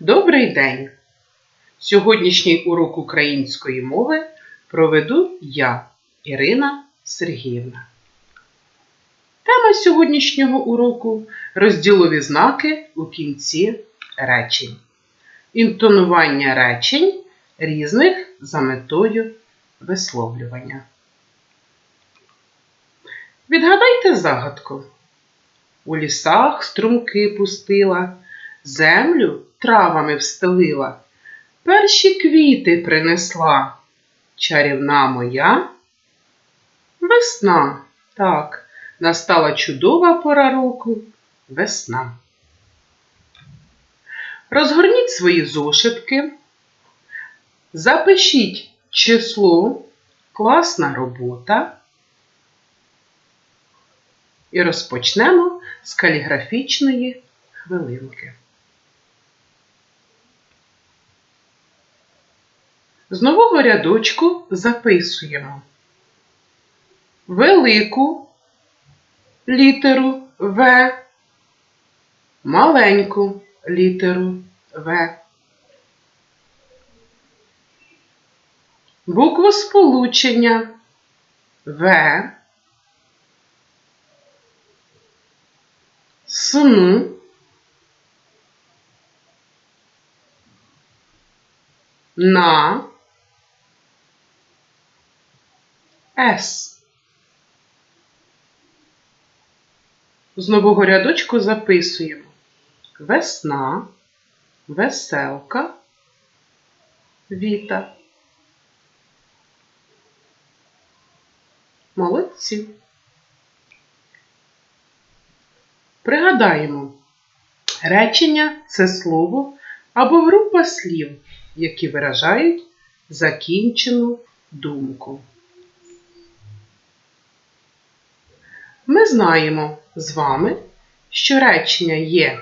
Добрий день! Сьогоднішній урок української мови проведу я, Ірина Сергіївна. Тема сьогоднішнього уроку розділові знаки у кінці речень. Інтонування речень різних за метою висловлювання. Відгадайте загадку. У лісах струмки пустила, землю травами встелила, перші квіти принесла. Чарівна моя весна. Так, настала чудова пора року весна. Розгорніть свої зошитки, запишіть число, класна робота. І розпочнемо з каліграфічної хвилинки. З нового рядочку записуємо велику літеру В, маленьку літеру В. Букву сполучення В. сну, на, С. З нового рядочку записуємо весна, веселка, віта. Молодці. Пригадаємо, речення це слово або група слів, які виражають закінчену думку. Ми знаємо з вами, що речення є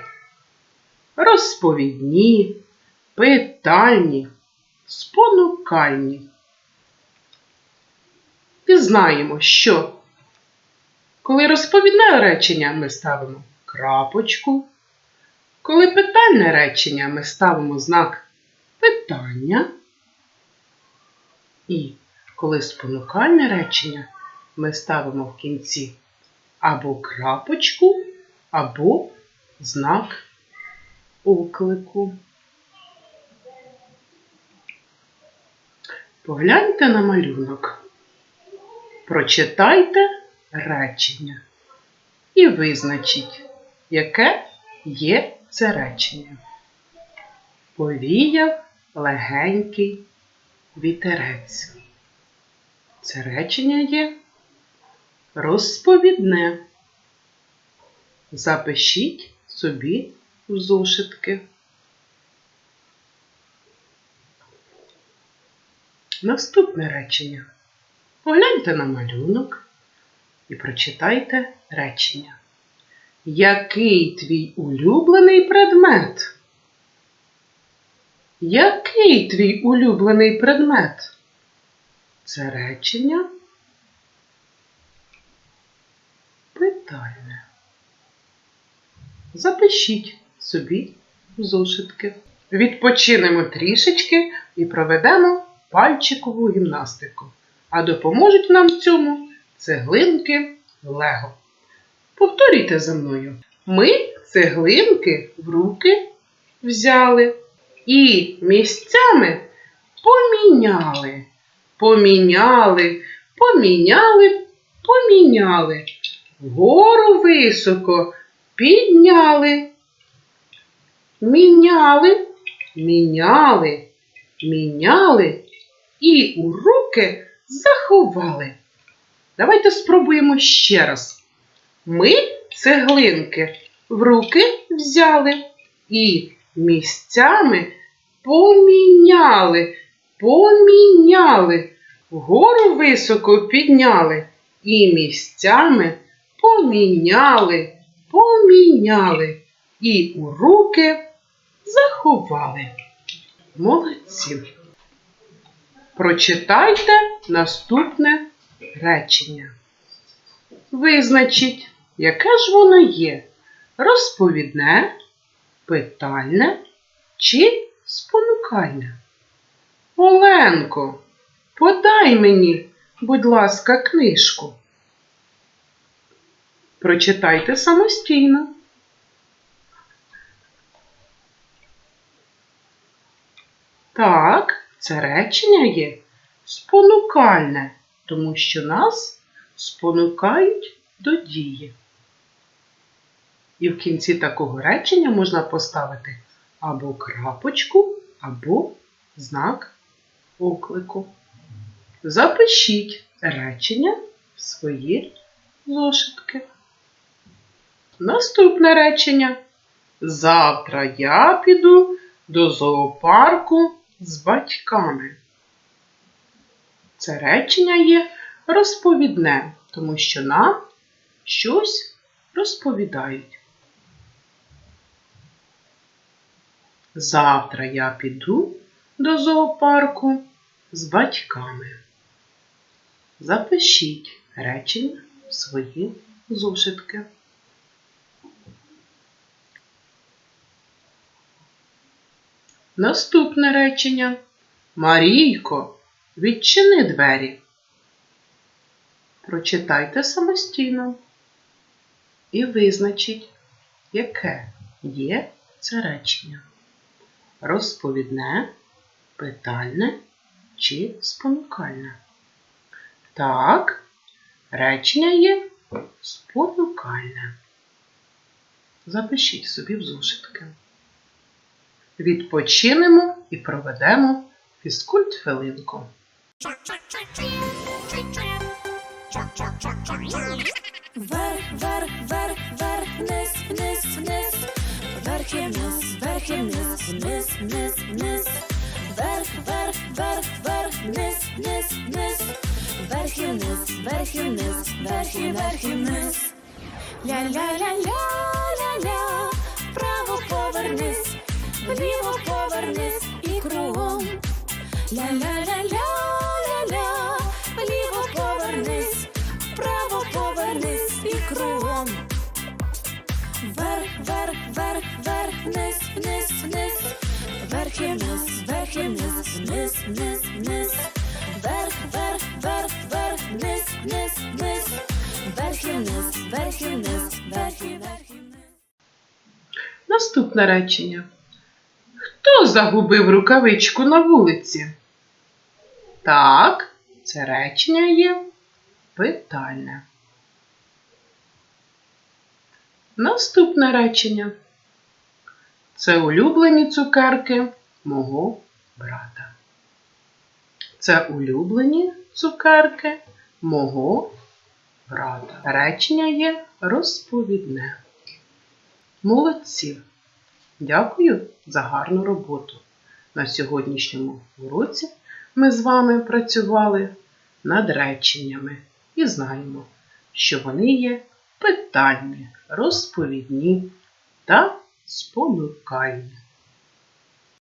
розповідні, питальні, спонукальні. І знаємо, що коли розповідне речення ми ставимо крапочку. Коли питальне речення ми ставимо знак питання. І коли спонукальне речення ми ставимо в кінці або крапочку, або знак оклику. Погляньте на малюнок. Прочитайте речення і визначіть, яке є це речення. Повіяв легенький вітерець. Це речення є розповідне. Запишіть собі в зошитки. Наступне речення. Погляньте на малюнок і прочитайте речення. Який твій улюблений предмет? Який твій улюблений предмет? Це речення питальне. Запишіть собі зошитки. Відпочинемо трішечки і проведемо пальчикову гімнастику. А допоможуть нам цьому цеглинки Лего. Повторюйте за мною. Ми цеглинки в руки взяли і місцями поміняли. Поміняли, поміняли, поміняли. Вгору високо підняли. Міняли, міняли, міняли і у руки заховали. Давайте спробуємо ще раз. Ми цеглинки в руки взяли і місцями поміняли, поміняли, вгору високо підняли і місцями поміняли, поміняли і у руки заховали. Молодці. Прочитайте наступне речення. Визначіть, яке ж воно є розповідне, питальне чи спонукальне? Оленко, подай мені, будь ласка, книжку. Прочитайте самостійно. Так, це речення є спонукальне, тому що нас спонукають до дії. І в кінці такого речення можна поставити або крапочку, або знак оклику. Запишіть речення в свої зошитки. Наступне речення. Завтра я піду до зоопарку з батьками. Це речення є розповідне, тому що нам щось розповідають. Завтра я піду до зоопарку з батьками. Запишіть речення в свої зошитки. Наступне речення. Марійко, відчини двері. Прочитайте самостійно і визначіть, яке є це речення. Розповідне, питальне чи спонукальне. Так, речення є спонукальне. Запишіть собі в зошитки. Відпочинемо і проведемо фізкульт хвилинку. Вверх, вверх, вверх, вверх, вниз, вниз, вниз, вверх і вниз, вверх і вниз, вниз, вниз, вниз, вверх, вверх, вверх, вверх, вниз, вниз, вниз, вверх і вниз, вверх і вниз, вверх і вниз. Ля-ля-ля-ля-ля-ля, вниз, вниз, вверх, вверх, вверх, вверх, вниз, вниз, вниз, вверх і вниз, вверх і вниз, вверх і вверх і вниз. Наступне речення. Хто загубив рукавичку на вулиці? Так, це речення є питальне. Наступне речення. Це улюблені цукерки мого брата. Це улюблені цукерки мого брата. Речення є розповідне. Молодці! Дякую за гарну роботу. На сьогоднішньому уроці ми з вами працювали над реченнями і знаємо, що вони є питальні, розповідні та спонукальні.